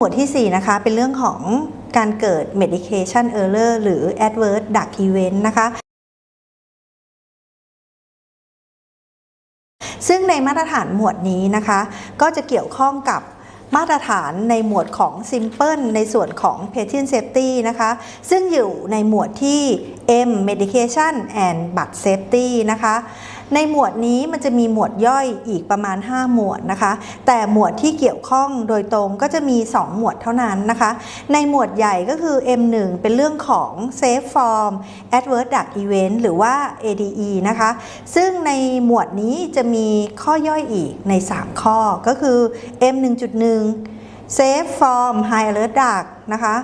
หมวดที่ 4 นะคะ เป็นเรื่องของการเกิด medication error หรือ adverse drug event นะคะ ซึ่งในมาตรฐานหมวดนี้นะคะ ก็จะเกี่ยวข้องกับมาตรฐานในหมวดของ Simple ในส่วนของ Patient Safety นะคะ ซึ่งอยู่ในหมวดที่ M Medication and Bud Safety นะคะ ในหมวดนี้มันจะมีหมวดย่อยอีกประมาณ 5 หมวดนะคะ แต่หมวดที่เกี่ยวข้องโดยตรงก็จะมี 2 หมวดเท่านั้นนะคะ ในหมวดใหญ่ก็คือ M1 เป็นเรื่องของ Safe Form Adverse Drug Event หรือว่า ADE นะคะ ซึ่งในหมวดนี้จะมีข้อย่อยอีกใน 3 ข้อก็คือ M1.1 Safe Form High Alert Drug นะคะ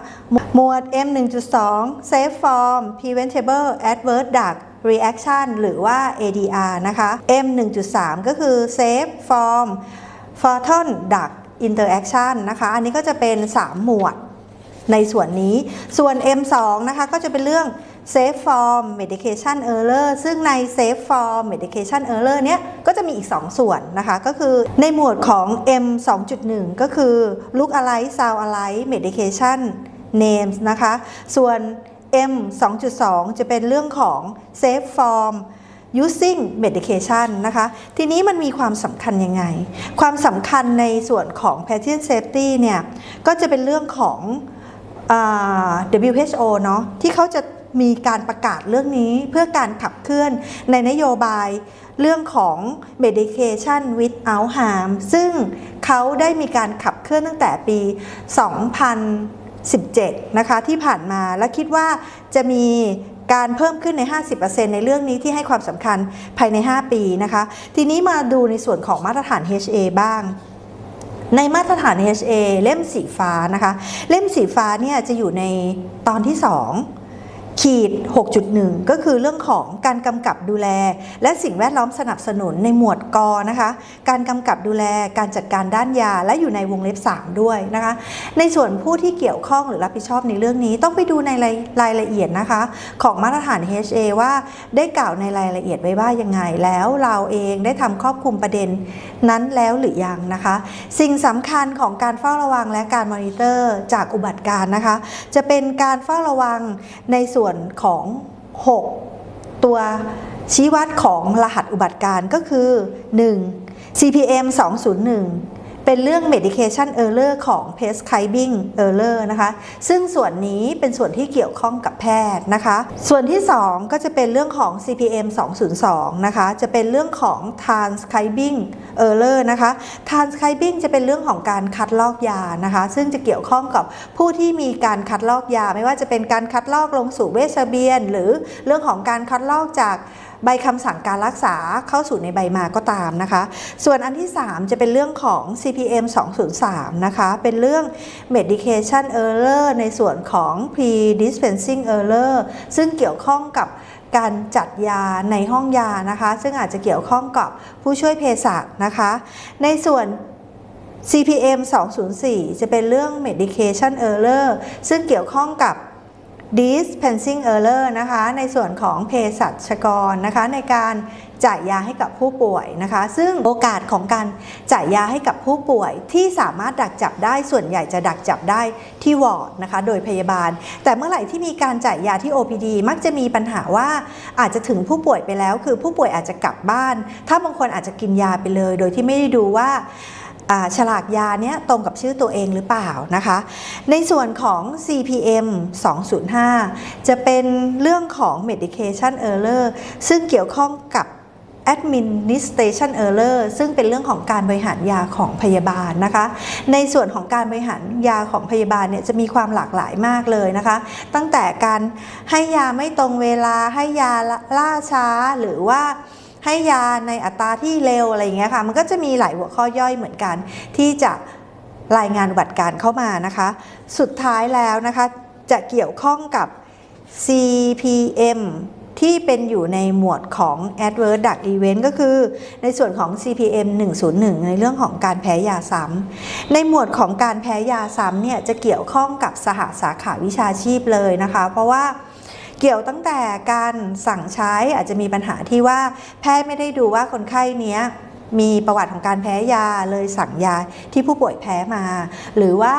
หมวด M1.2 Safe Form Preventable Adverse Drug Reaction หรือว่า ADR นะคะ M1.3 ก็คือ Safe Form Fatal Drug Interaction นะคะ อันนี้ก็จะเป็น 3 หมวดในส่วนนี้ ส่วน M2 นะคะก็จะเป็นเรื่อง Safe Form Medication Error ซึ่งใน Safe Form Medication Error เนี้ยก็จะมีอีก 2 ส่วนนะคะ ก็คือในหมวดของ M 2.1 ก็คือ Look Alike Sound Alike Medication Names นะคะ ส่วน M 2.2 จะเป็นเรื่องของ Safe Form using medication นะคะ ทีนี้มันมีความสำคัญยังไง ความสำคัญในส่วนของ patient safety เนี่ย ก็จะเป็นเรื่องของอ WHO เนาะที่เขาจะมีการประกาศเรื่องนี้เพื่อการขับเคลื่อนในนโยบายเรื่องของ medication without harm ซึ่งเขาได้มีการขับเคลื่อนตั้งแต่ปี 2000 17 นะคะที่ผ่านมาและคิดว่าจะมีการเพิ่มขึ้นใน 50%ในเรื่องนี้ที่ให้ความสำคัญภายใน 5 ปีนะคะ ทีนี้มาดูในส่วนของมาตรฐาน HA บ้างในมาตรฐาน HA เล่มสีฟ้านะคะ เล่มสีฟ้าเนี่ยจะอยู่ในตอนที่ 2 ขีด 6.1 ก็คือเรื่องของการกำกับดูแล และสิ่งแวดล้อมสนับสนุนในหมวดกนะคะ การกำกับดูแลการจัดการด้านยาและอยู่ในวงเล็บ 3 ด้วยนะคะ ในส่วนผู้ที่เกี่ยวข้องหรือรับผิดชอบในเรื่องนี้ต้องไปดูในรายรายละเอียดนะคะ ของมาตรฐาน HA ว่าได้กล่าวในรายละเอียดไว้ว่ายังไง แล้วเราเองได้ทำครอบคลุมประเด็นนั้นแล้วหรือยังนะคะ สิ่งสำคัญของการเฝ้าระวังและการมอนิเตอร์จากอุบัติการณ์นะคะ จะเป็นการเฝ้าระวังในส่วนวนของ 6 ตัวชี้วัดของรหัสอุบัติการก็คือ 1. CPM 201 เป็นเรื่อง medication error ของ prescribing error นะคะ ซึ่งส่วนนี้เป็นส่วนที่เกี่ยวข้องกับแพทย์นะคะ ส่วนที่ 2 ก็จะเป็นเรื่องของ CPM 202 นะคะ จะเป็นเรื่องของ transcribing error นะคะ transcribing จะเป็นเรื่องของการคัดลอกยานะคะ ซึ่งจะเกี่ยวข้องกับผู้ที่มีการคัดลอกยา ไม่ว่าจะเป็นการคัดลอกลงสู่เวชเบียน หรือเรื่องของการคัดลอกจาก ใบคำสั่งการรักษาเข้าสู่ในใบมาก็ตามนะคะ ส่วนอันที่ 3 จะเป็นเรื่องของ CPM 203 นะคะ เป็นเรื่อง medication error ในส่วนของ pre-dispensing error ซึ่งเกี่ยวข้องกับการจัดยาในห้องยานะคะ ซึ่งอาจจะเกี่ยวข้องกับผู้ช่วยเภสัชนะคะ ในส่วน CPM 204 จะเป็นเรื่อง medication error ซึ่งเกี่ยวข้องกับ dispensing error นะคะในส่วนของเภสัชกรนะคะในการจ่ายยาให้กับผู้ป่วยนะคะ ซึ่งโอกาสของการจ่ายยาให้กับผู้ป่วยที่สามารถดักจับได้ส่วนใหญ่จะดักจับได้ที่วอร์ดนะคะโดยพยาบาล แต่เมื่อไหร่ที่มีการจ่ายยาที่ OPD มักจะมีปัญหาว่าอาจจะถึงผู้ป่วยไปแล้ว คือผู้ป่วยอาจจะกลับบ้าน ถ้าบางคนอาจจะกินยาไปเลย โดยที่ไม่ได้ดูว่าอ่า ฉลากยาเนี้ยตรงกับชื่อตัวเองหรือเปล่านะคะ ในส่วนของ CPM 205 จะเป็นเรื่องของ medication error ซึ่งเกี่ยวข้องกับ administration error ซึ่งเป็นเรื่องของการบริหารยาของพยาบาลนะคะ ในส่วนของการบริหารยาของพยาบาลเนี่ยจะมีความหลากหลายมากเลยนะคะ ตั้งแต่การให้ยาไม่ตรงเวลาให้ยาล่าช้าหรือว่า ให้ยาในอัตราที่เร็วอะไรอย่างเงี้ยค่ะ มันก็จะมีหลายหัวข้อย่อยเหมือนกัน ที่จะรายงานอุบัติการเข้ามานะคะ สุดท้ายแล้วนะคะจะเกี่ยวข้องกับ CPM ที่เป็นอยู่ในหมวดของ Adverse Drug Event ก็คือในส่วนของ CPM 101 ในเรื่องของการแพ้ยาซ้ำ ในหมวดของการแพ้ยาซ้ำเนี่ยจะเกี่ยวข้องกับสหสาขาวิชาชีพเลยนะคะ เพราะว่า เกี่ยวตั้งแต่การสั่งใช้อาจจะมีปัญหาที่ว่าแพทย์ไม่ได้ดูว่าคนไข้เนี้ยมีประวัติของการแพ้ยาเลยสั่งยาที่ผู้ป่วยแพ้มา หรือว่า